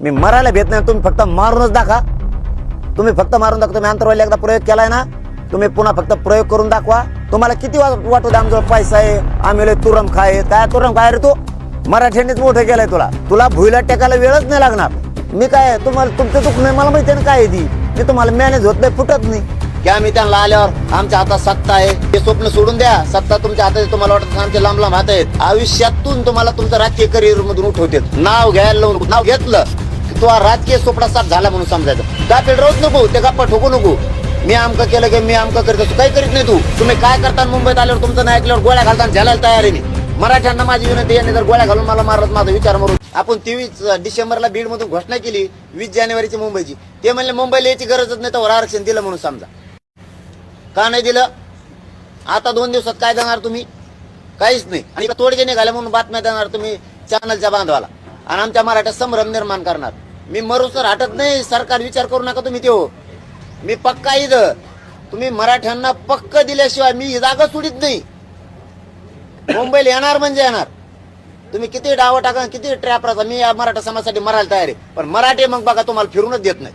मी मरायला भेट नाही तुम्ही फक्त मारूनच दाखवा. तुम्ही फक्त मारून दाखवा तुम्ही अंतरवाली एकदा प्रयोग केलाय ना तुम्ही पुन्हा फक्त प्रयोग करून दाखवा. तुम्हाला किती वाटू दे आमजवळ पैसा आहे आम्ही लय तुरम खाय काय तुरम खाय रे तू? मराठ्यांनीच मोठं केलंय तुला. तुला भुईला टेकायला वेळच नाही लागणार. मी काय तुम्हाला तुमचं दुःख नाही मला माहिती आहे ना काय आहे ती. मी तुम्हाला मॅनेज होत नाही फुटत नाही. की आम्ही त्यांना आल्यावर. आमच्या हातात सत्ता आहे. हे स्वप्न सोडून द्या. सत्ता तुमच्या हातात तुम्हाला वाटत आमचे लांब लांब हात आहेत. आयुष्यातून तुम्हाला तुमचं राजकीय करिअर मधून उठवते नाव घ्यायला लावून नाव घेतलं. तो हा राजकीय सोपडासाठ झाला म्हणून समजायचं. गापेल रोज नको ते गप्पा ठोकू नको. मी आमकं केलं की मी आमकं करीत असतो काही करीत नाही तू. तुम्ही काय करता मुंबईत आल्यावर तुमचं नाही ऐकल्यावर गोळ्या घालताना झालायला तयार आहे मी. मराठ्यांना माझी विनंती यांनी जर गोळ्या घालून मला मारत माझा विचार मारून. आपण तेवीस डिसेंबरला बीड मधून घोषणा केली वीस जानेवारीची मुंबईची. ते म्हणले मुंबईला यायची गरजच नाही तर आरक्षण दिलं म्हणून समजा. का नाही दिलं? आता दोन दिवसात काय देणार तुम्ही? काहीच नाही. आणि तोडगे निघाले म्हणून बातम्या देणार तुम्ही चॅनलच्या बांधवाला. आणि आमच्या मराठ्यात संभ्रम निर्माण करणार. मी मरू तर हटत नाही सरकार विचार करू नका तुम्ही ते मी पक्का इथं. तुम्ही मराठ्यांना पक्क दिल्याशिवाय मी ही जागा सोडित नाही. मुंबईला येणार म्हणजे येणार. तुम्ही किती डाव टाका किती ट्रॅप राहता मी या मराठा समाजासाठी मरायला तयार आहे. पण मराठी मग बघा तुम्हाला फिरूनच देत नाही.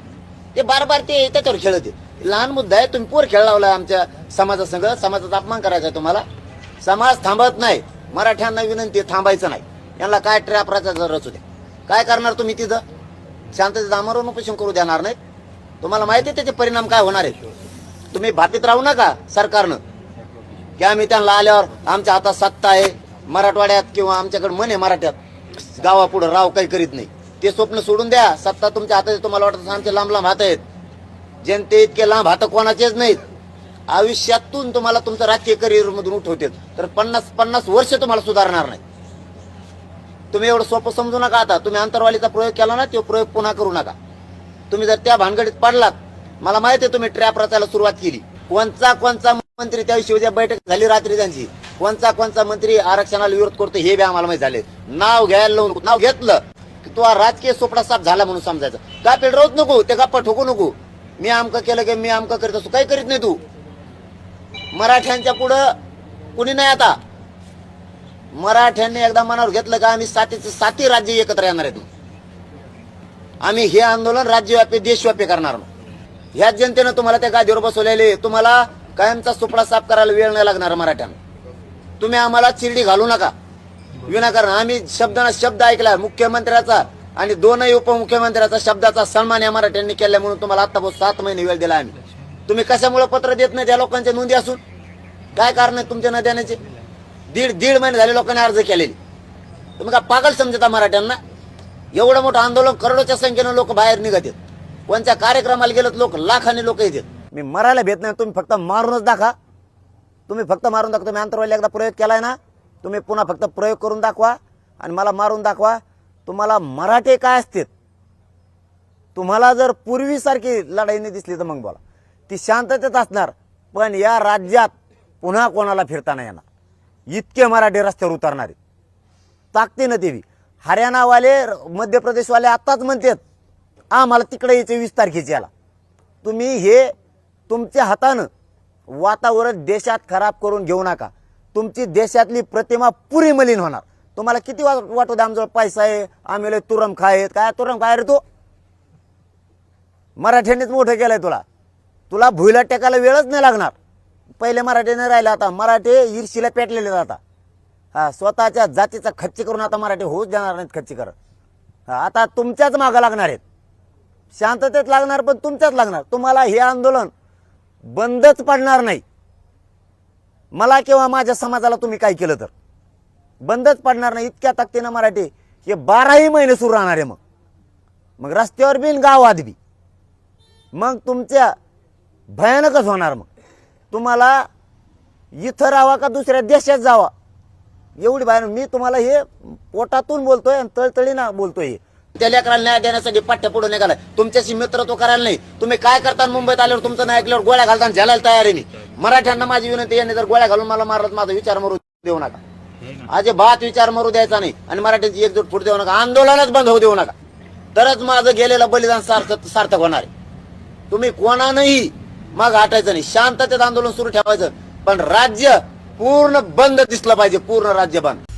ते बार बार ते त्याच्यावर खेळत आहे. लहान मुद्दा आहे तुम्ही पोर खेळ लावला आमच्या समाजासंग. समाजाचा अपमान करायचा आहे तुम्हाला. समाज थांबत नाही. मराठ्यांना विनंती थांबायचं नाही. यांना काय ट्रॅप राहायचा रचू द्या. काय करणार तुम्ही तिथं? शांततेचं आमरण उपोषण करू देणार नाही तुम्हाला माहिती आहे त्याचे परिणाम काय होणार आहेत? तुम्ही भातीत राहू नका सरकारनं. की आम्ही त्यांना आल्यावर आमच्या हातात सत्ता आहे मराठवाड्यात किंवा आमच्याकडे मन आहे मराठ्यात. गावापुढं राव काही करीत नाही. ते स्वप्न सोडून द्या सत्ता तुमच्या हातात तुम्हाला वाटत आमचे लांब लांब हात आहेत. जनते इतके लांब हात कोणाचेच नाहीत. आयुष्यातून तुम्हाला तुमचं राजकीय करिअर मधून उठवते तर पन्नास पन्नास वर्ष तुम्हाला सुधारणार नाही तुम्ही एवढं सोपं समजू नका आता. तुम्ही अंतरवालीचा प्रयोग केला ना तो प्रयोग पुन्हा करू नका. तुम्ही जर त्या भानगडीत पडलात मला माहिती आहे तुम्ही ट्रॅप रचायला सुरुवात केली. कोणचा कोणचा मंत्री त्या दिवशी उद्या बैठक झाली रात्री त्यांची? कोणचा कोणचा मंत्री आरक्षणाला विरोध करतो हे बी आम्हाला माहिती झाले. नाव घ्यायला लावून नाव घेतलं की तो राजकीय सोपडा साफ झाला म्हणून समजायचं. का रोज नको ते गप्पा ठोकू नको. मी आमकं केलं की मी आमकं करीत असतो. काही करीत नाही तू. मराठ्यांच्या पुढं कुणी नाही आता. मराठ्यांनी एकदा मनावर घेतलं का आम्ही सातीचे साती राज्य एकत्र येणार आहेत आम्ही हे आंदोलन राज्यव्यापी देशव्यापी करणार मग. ह्याच जनतेनं तुम्हाला त्या गादीवर बसवलेले तुम्हाला कायमचा सुपडा साफ करायला वेळ नाही लागणार मराठ्यांना. तुम्ही आम्हाला चिरडी घालू नका. विनाकारण आम्ही शब्दाना शब्द ऐकला मुख्यमंत्र्याचा आणि दोनही उपमुख्यमंत्र्याचा शब्दाचा सन्मान या मराठ्यांनी केला म्हणून तुम्हाला आतापासून सात महिने वेळ दिला आम्ही. तुम्ही कशामुळे पत्र देत नाही त्या लोकांच्या नोंदी असून? काय कारण आहे तुमच्या न देण्याचे दीड दीड महिने झाले लोकांनी अर्ज केलेले. तुम्ही का पागल समजता मराठ्यांना? एवढं मोठं आंदोलन करोडोच्या संख्येनं लोक बाहेर निघत आहेत. कोणत्या कार्यक्रमाला गेलेत लोक? लाखाने लोक येतात मी मरायला भेट नाही तुम्ही फक्त मारूनच दाखवा. तुम्ही फक्त मारून दाखवा. तुम्ही अंतरवाली एकदा प्रयोग केलाय ना तुम्ही पुन्हा फक्त प्रयोग करून दाखवा आणि मला मारून दाखवा. तुम्हाला मराठे काय असतील? तुम्हाला जर पूर्वीसारखी लढाईने दिसली तर मग बोला. ती शांततेत असणार पण या राज्यात पुन्हा कोणाला फिरता नाही येणार. इतके मराठी रस्त्यावर उतरणार. आहेत ना देवी हरियाणावाले मध्य प्रदेशवाले आत्ताच म्हणतात आम्हाला तिकडे यायचे वीस तारखेचे याला तुम्ही हे तुमच्या हातानं वातावरण देशात खराब करून घेऊ नका. तुमची देशातली प्रतिमा पुरी मलिन होणार. तुम्हाला किती वा- वाटू दे आमजवळ पैसा आहे आम्ही लय तुरम खायत काय तुरम खाय रे तू? मराठ्यांनीच मोठं केलंय तुला. तुला भुईला टेकायला वेळच नाही लागणार. पहिले मराठी नाही राहिले आता. मराठी ईर्षीला पेटलेले आता. हा स्वतःच्या जातीचा खच्ची करून आता मराठी होऊच देणार नाहीत खच्ची करत. हा, आता तुमच्याच मागं लागणार आहेत. शांततेत लागणार पण तुमच्याच लागणार. तुम्हाला हे आंदोलन बंदच पडणार नाही. मला किंवा माझ्या समाजाला तुम्ही काय केलं तर? बंदच पडणार नाही. इतक्या ताकदीनं मराठी हे बाराही महिने सुरू राहणार आहे मग. मग रस्त्यावर बी गाव आदबी बी मग तुमच्या भयानकच होणार मग. तुम्हाला इथं राहावा का दुसऱ्या देशात जावा? एवढी बाहेर मी तुम्हाला हे पोटातून बोलतोय आणि तळतळीनं बोलतोय त्या लेकराला न्याय देण्यासाठी पाठ्य पुढे निघाला तुमच्याशी मित्रत्व करायला नाही. तुम्ही काय करता मुंबईत आल्यावर तुमचं नाही ऐकल्यावर गोळ्या घालता आणि झालायला तयार आहे मी मराठ्यांना माझी विनंती यांनी जर गोळ्या घालून मला मारत माझा विचार मरू देऊ नका. आज भात विचार मरू द्यायचा नाही. आणि मराठ्यांची एकजूट फुट देऊ नका. आंदोलनच बंद होऊ देऊ नका. तरच माझं गेलेलं बलिदान सार्थक सार्थक होणार आहे. तुम्ही कोणानंही मग हटायचं नाही. शांततेत आंदोलन सुरू ठेवायचं. पण राज्य पूर्ण बंद दिसलं पाहिजे. पूर्ण राज्य बंद.